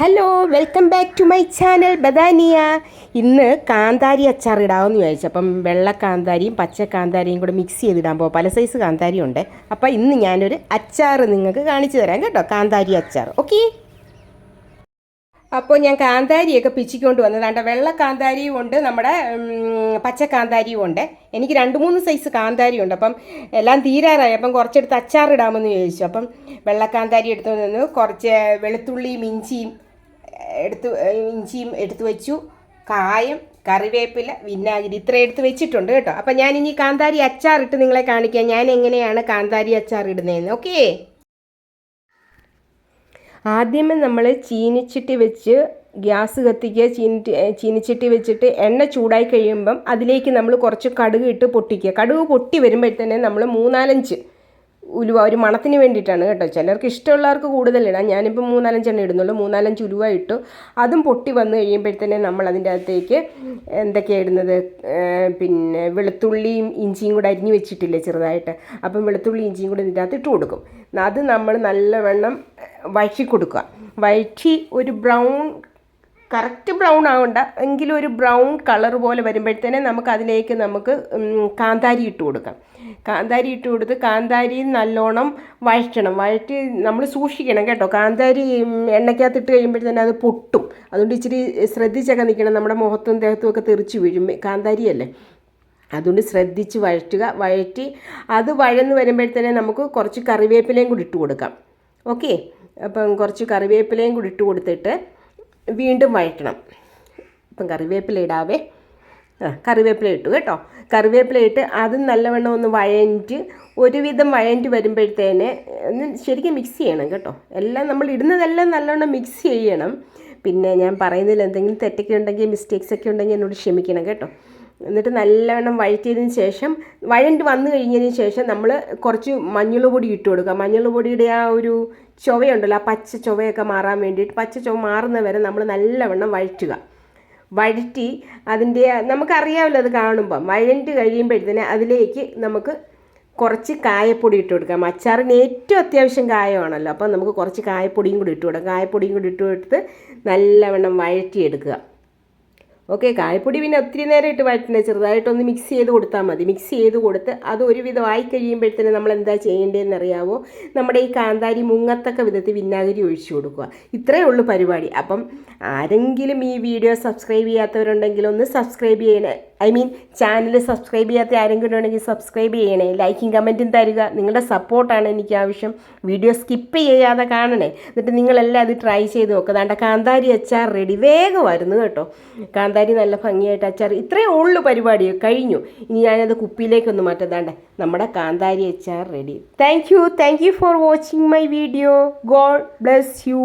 Hello welcome back to my channel Badania ഇന്ന് കാന്താരി അച്ചാർ ഇടാമെന്ന് ചോദിച്ചു അപ്പം വെള്ള കാന്താരിയും പച്ച കാന്താരിയും കൂടെ മിക്സ് ചെയ്തിടാൻ പോകും പല സൈസ് കാന്താരി ഉണ്ട്. അപ്പോൾ ഇന്ന് ഞാനൊരു അച്ചാർ നിങ്ങൾക്ക് കാണിച്ചു തരാം കേട്ടോ. കാന്താരി അച്ചാർ ഓക്കെ അപ്പോൾ ഞാൻ കാന്താരിയൊക്കെ പിച്ചിക്കൊണ്ട് വന്നതാണ്ട് വെള്ള കാന്താരിയും ഉണ്ട്. നമ്മുടെ പച്ച കാന്താരിയും ഉണ്ട്. എനിക്ക് രണ്ട് മൂന്ന് സൈസ് കാന്താരി ഉണ്ട്. അപ്പം എല്ലാം തീരാറായി. അപ്പം കുറച്ചെടുത്ത് അച്ചാറിടാമെന്ന് ചോദിച്ചു അപ്പം വെള്ള കാന്താരി എടുത്തു നിന്ന് കുറച്ച് വെളുത്തുള്ളിയും ഇഞ്ചിയും എടുത്ത് ഇഞ്ചിയും എടുത്തു വെച്ചു. കായം കറിവേപ്പില വിനാഗിരി ഇത്ര എടുത്ത് വെച്ചിട്ടുണ്ട് കേട്ടോ. അപ്പം ഞാൻ ഇനി കാന്താരി അച്ചാറിട്ട് നിങ്ങളെ കാണിക്കാം. ഞാൻ എങ്ങനെയാണ് കാന്താരി അച്ചാർ ഇടുന്നതെന്ന്. ഓക്കേ? ആദ്യമേ നമ്മൾ ചീനിച്ചിട്ടി വെച്ച് ഗ്യാസ് കത്തിക്കുക. ചീനി ചീനിച്ചിട്ടി വെച്ചിട്ട് എണ്ണ ചൂടായി കഴിയുമ്പം അതിലേക്ക് നമ്മൾ കുറച്ച് കടുക് ഇട്ട് പൊട്ടിക്കുക. കടുക് പൊട്ടി വരുമ്പോഴത്തേനെ നമ്മൾ മൂന്നാലഞ്ച് ഉലുവ ഒരു മണത്തിന് വേണ്ടിയിട്ടാണ് കേട്ടോ. ചിലർക്ക് ഇഷ്ടമുള്ളവർക്ക് കൂടുതലിടാം ഞാനിപ്പോൾ മൂന്നാലഞ്ചെണ്ണം ഇടുന്നുള്ളൂ. മൂന്നാലഞ്ച് ഉലുവ ഇട്ടു. അതും പൊട്ടി വന്നു കഴിയുമ്പോഴത്തേനെ നമ്മൾ അതിന്റെ അകത്തേക്ക് എന്തൊക്കെയാണ് ഇടുന്നത്? പിന്നെ വെളുത്തുള്ളിയും ഇഞ്ചിയും കൂടെ അരിഞ്ഞു വെച്ചിട്ടില്ലേ ചെറുതായിട്ട്. അപ്പം വെളുത്തുള്ളി ഇഞ്ചിയും കൂടെ ഇതിന്റെ അകത്ത് ഇട്ട് കൊടുക്കും. അത് നമ്മൾ നല്ലവണ്ണം വഴറ്റി കൊടുക്കുക. വഴറ്റി ഒരു ബ്രൗൺ കറക്റ്റ് ബ്രൗൺ ആവണ്ട. എങ്കിലും ഒരു ബ്രൗൺ കളർ പോലെ വരുമ്പോഴത്തേനെ നമുക്ക് അതിലേക്ക് നമുക്ക് കാന്താരി ഇട്ട് കൊടുക്കാം. കാന്താരി ഇട്ട് കൊടുത്ത് കാന്താരി നല്ലോണം വഴറ്റണം. വഴറ്റി നമ്മൾ സൂക്ഷിക്കണം കേട്ടോ. കാന്താരി എണ്ണയ്ക്കകത്ത് ഇട്ട് കഴിയുമ്പോഴത്തേനെ അത് പൊട്ടും. അതുകൊണ്ട് ഇച്ചിരി ശ്രദ്ധിച്ചൊക്കെ നിൽക്കണം നമ്മുടെ മുഖത്തും ദേഹത്തും ഒക്കെ തെറിച്ച് വീഴും. കാന്താരിയല്ലേ? അതുകൊണ്ട് ശ്രദ്ധിച്ച് വഴറ്റുക. വഴറ്റി അത് വഴന്ന് വരുമ്പോഴത്തേനെ നമുക്ക് കുറച്ച് കറിവേപ്പിലയും കൂടി ഇട്ട് കൊടുക്കാം. ഓക്കെ? അപ്പം കുറച്ച് കറിവേപ്പിലയും കൂടി ഇട്ട് കൊടുത്തിട്ട് വീണ്ടും വഴറ്റണം. ഇപ്പം കറിവേപ്പില ഇടാവേ. ആ കറിവേപ്പില ഇട്ടു കേട്ടോ. കറിവേപ്പില ഇട്ട് അതും നല്ലവണ്ണം ഒന്ന് വഴഞ്ഞ് ഒരുവിധം വഴഞ്ഞ് വരുമ്പോഴത്തേന് ഒന്ന് ശരിക്കും മിക്സ് ചെയ്യണം കേട്ടോ. എല്ലാം നമ്മൾ ഇടുന്നതെല്ലാം നല്ലവണ്ണം മിക്സ് ചെയ്യണം. പിന്നെ ഞാൻ പറയുന്നതിൽ എന്തെങ്കിലും തെറ്റൊക്കെ ഉണ്ടെങ്കിൽ മിസ്റ്റേക്സ് ഒക്കെ ഉണ്ടെങ്കിൽ എന്നോട് ക്ഷമിക്കണം കേട്ടോ. എന്നിട്ട് നല്ലവണ്ണം വഴറ്റിയതിന് ശേഷം വഴണ്ട് വന്നു കഴിഞ്ഞതിന് ശേഷം നമ്മൾ കുറച്ച് മഞ്ഞൾപൊടി ഇട്ട് കൊടുക്കുക. മഞ്ഞൾ പൊടിയുടെ ആ ഒരു ചുവയുണ്ടല്ലോ ആ പച്ച ചുവയൊക്കെ മാറാൻ വേണ്ടിയിട്ട് പച്ച ചുവ മാറുന്ന വരെ നമ്മൾ നല്ലവണ്ണം വഴറ്റുക. വഴറ്റി അതിന്റെ നമുക്കറിയാമല്ലോ അത് കാണുമ്പം വഴണ്ട് കഴിയുമ്പോഴത്തേന് അതിലേക്ക് നമുക്ക് കുറച്ച് കായപ്പൊടി ഇട്ട് കൊടുക്കാം. അച്ചാറിന് ഏറ്റവും അത്യാവശ്യം കായമാണല്ലോ അപ്പം നമുക്ക് കുറച്ച് കായപ്പൊടിയും കൂടി ഇട്ട് കൊടുക്കാം. കായപ്പൊടിയും കൂടി ഇട്ട് കൊടുത്ത് നല്ലവണ്ണം വഴറ്റിയെടുക്കുക. ഓക്കെ കായപ്പൊടി പിന്നെ ഒത്തിരി നേരം ഇട്ട് വഴറ്റുന്നത് ചെറുതായിട്ടൊന്ന് മിക്സ് ചെയ്ത് കൊടുത്താൽ മതി. മിക്സ് ചെയ്ത് കൊടുത്ത് അത് ഒരുവിധം ആയി കഴിയുമ്പോഴത്തേന് നമ്മൾ എന്താ ചെയ്യേണ്ടതെന്ന് അറിയാവോ? നമ്മുടെ ഈ കാന്താരി മുങ്ങത്തക്ക വിധത്തിൽ വിനാഗിരി ഒഴിച്ചു കൊടുക്കുക. ഇത്രയേ ഉള്ളൂ പരിപാടി. അപ്പം ആരെങ്കിലും ഈ വീഡിയോ സബ്സ്ക്രൈബ് ചെയ്യാത്തവരുണ്ടെങ്കിൽ ഒന്ന് സബ്സ്ക്രൈബ് ചെയ്യണേ. ഐ മീൻ ചാനൽ സബ്സ്ക്രൈബ് ചെയ്യാത്ത ആരെങ്കിലും ഉണ്ടെങ്കിൽ സബ്സ്ക്രൈബ് ചെയ്യണേ ലൈക്കും കമന്റും തരിക. നിങ്ങളുടെ സപ്പോർട്ടാണ് എനിക്ക് ആവശ്യം. വീഡിയോ സ്കിപ്പ് ചെയ്യാതെ കാണണേ. എന്നിട്ട് നിങ്ങളെല്ലാം അത് ട്രൈ ചെയ്ത് നോക്കുക അതാണ്ട് കാന്താരി അച്ചാർ റെഡി വേഗം വരുന്നു കേട്ടോ. കാന്താരി നല്ല ഭംഗിയായിട്ട് അച്ചാർ ഇത്രയേ ഉള്ളൂ പരിപാടി. കഴിഞ്ഞു. ഇനി ഞാനത് കുപ്പിയിലേക്കൊന്ന് മാറ്റതാണ്ട് നമ്മുടെ കാന്താരി അച്ചാർ ready thank you thank you for watching my video God bless you